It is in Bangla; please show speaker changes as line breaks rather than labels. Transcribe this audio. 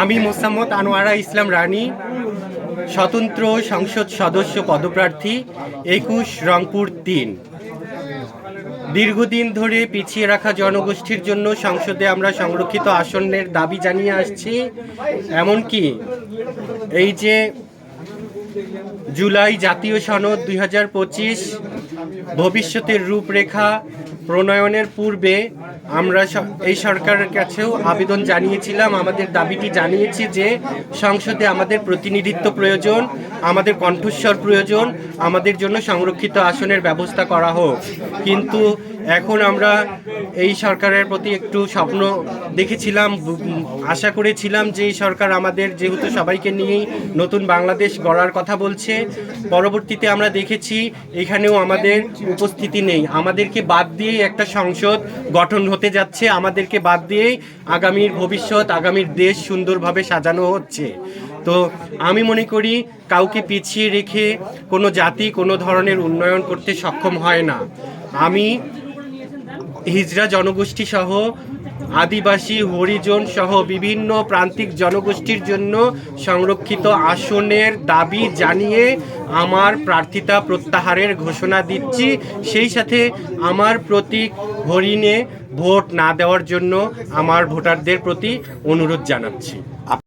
আমি মোসাম্মদ আনোয়ারা ইসলাম রানী, স্বতন্ত্র সংসদ সদস্য পদপ্রার্থী, একুশ রংপুর তিন। দীর্ঘদিন ধরে পিছিয়ে রাখা জনগোষ্ঠীর জন্য সংসদে আমরা সংরক্ষিত আসনের দাবি জানিয়ে আসছি। এমনকি এই যে জুলাই জাতীয় সনদ দুই হাজার পঁচিশ ভবিষ্যতের রূপরেখা প্রণয়নের পূর্বে আমরা এই সরকারের কাছেও আবেদন জানিয়েছিলাম। আমাদের দাবিটি জানিয়েছি যে সংসদে আমাদের প্রতিনিধিত্ব প্রয়োজন, আমাদের কণ্ঠস্বর প্রয়োজন, আমাদের জন্য সংরক্ষিত আসনের ব্যবস্থা করা হোক। কিন্তু এখন আমরা এই সরকারের প্রতি একটু স্বপ্ন দেখেছিলাম আশা করেছিলাম যে এই সরকার আমাদের যেহেতু সবাইকে নিয়েই নতুন বাংলাদেশ গড়ার কথা বলছে, পরবর্তীতে আমরা দেখেছি এখানেও আমাদের উপস্থিতি নেই। আমাদেরকে বাদ দিয়েই একটা সংসদ গঠন হতে যাচ্ছে, আমাদেরকে বাদ দিয়েই আগামীর ভবিষ্যৎ, আগামীর দেশ সুন্দরভাবে সাজানো হচ্ছে। তো আমি মনে করি কাউকে পিছিয়ে রেখে কোনো জাতি কোনো ধরনের উন্নয়ন করতে সক্ষম হয় না। আমি হিজড়া জনগোষ্ঠী সহ আদিবাসী, হরিজন সহ বিভিন্ন প্রান্তিক জনগোষ্ঠীর জন্য সংরক্ষিত আসনের দাবি জানিয়ে আমার প্রার্থিতা প্রত্যাহারের ঘোষণা দিচ্ছি। সেই সাথে আমার প্রতীক হরিণে ভোট না দেওয়ার জন্য আমার ভোটারদের প্রতি অনুরোধ জানাচ্ছি।